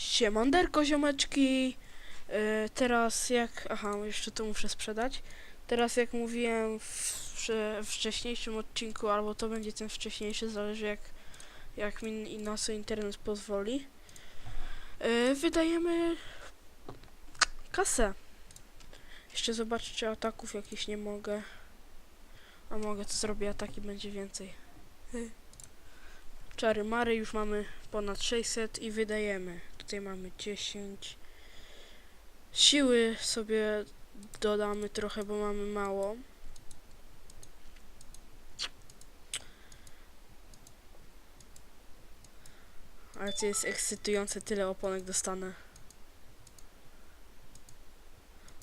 Siemanderko ziomeczki. E, teraz jak... Aha, jeszcze to muszę sprzedać. Teraz jak mówiłem w wcze- wcześniejszym odcinku, albo to będzie ten wcześniejszy, zależy jak, jak mi i nas internet pozwoli. E, wydajemy kasę. Jeszcze zobaczę, czy ataków jakichś nie mogę. A mogę, to zrobię ataki, będzie więcej. Czary mary, już mamy ponad 600 i wydajemy. Tutaj mamy 10. Siły sobie dodamy trochę, bo mamy mało. Ale to jest ekscytujące, tyle oponek dostanę.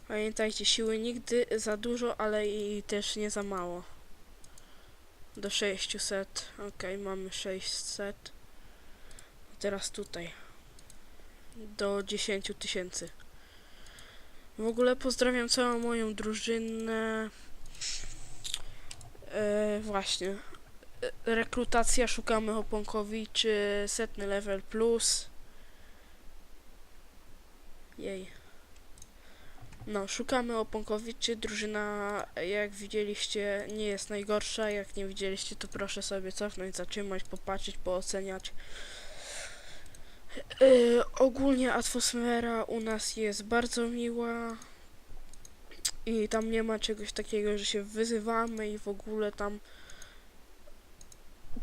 Pamiętajcie, siły nigdy za dużo, ale i też nie za mało. Do 600. Ok, mamy 600. Teraz tutaj. Do 10 tysięcy. W ogóle pozdrawiam całą moją drużynę. E, właśnie. E, rekrutacja, szukamy oponkowi, czy setny level plus. Jej. No, szukamy oponkowiczy. Drużyna, jak widzieliście, nie jest najgorsza. Jak nie widzieliście, to proszę sobie cofnąć, zatrzymać, popatrzeć, pooceniać. Yy, ogólnie atmosfera u nas jest bardzo miła. I tam nie ma czegoś takiego, że się wyzywamy i w ogóle tam.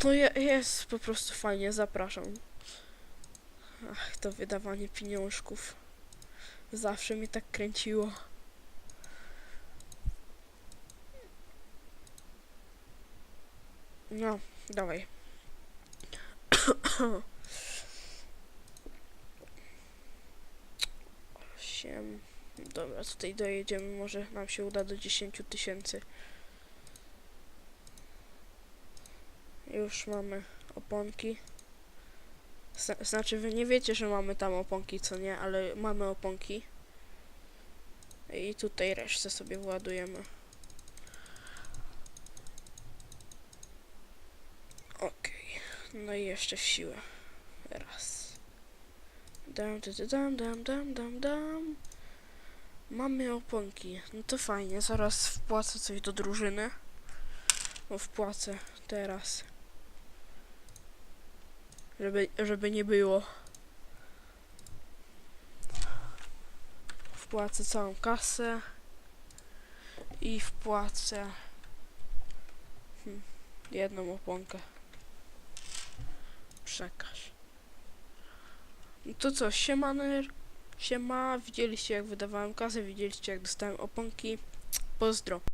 No je, jest po prostu fajnie, zapraszam. Ach, to wydawanie pieniążków. Zawsze mnie tak kręciło. No, dawaj. Osiem. Dobra, tutaj dojedziemy. Może nam się uda do 10 tysięcy. Już mamy oponki. Zna- Znaczy, wy nie wiecie, że mamy tam oponki, co nie, ale mamy oponki. I tutaj resztę sobie władujemy. Okej. No i jeszcze siłę. Raz. Dam, dam, dam, dam, dam, dam. Mamy oponki. No to fajnie. Zaraz wpłacę coś do drużyny. No wpłacę teraz. Żeby, żeby nie było. Wpłacę całą kasę. I wpłacę hmm, jedną oponkę. Przekaż. To co, siemaner, siema, widzieliście jak wydawałem kasę, widzieliście jak dostałem oponki. Pozdro.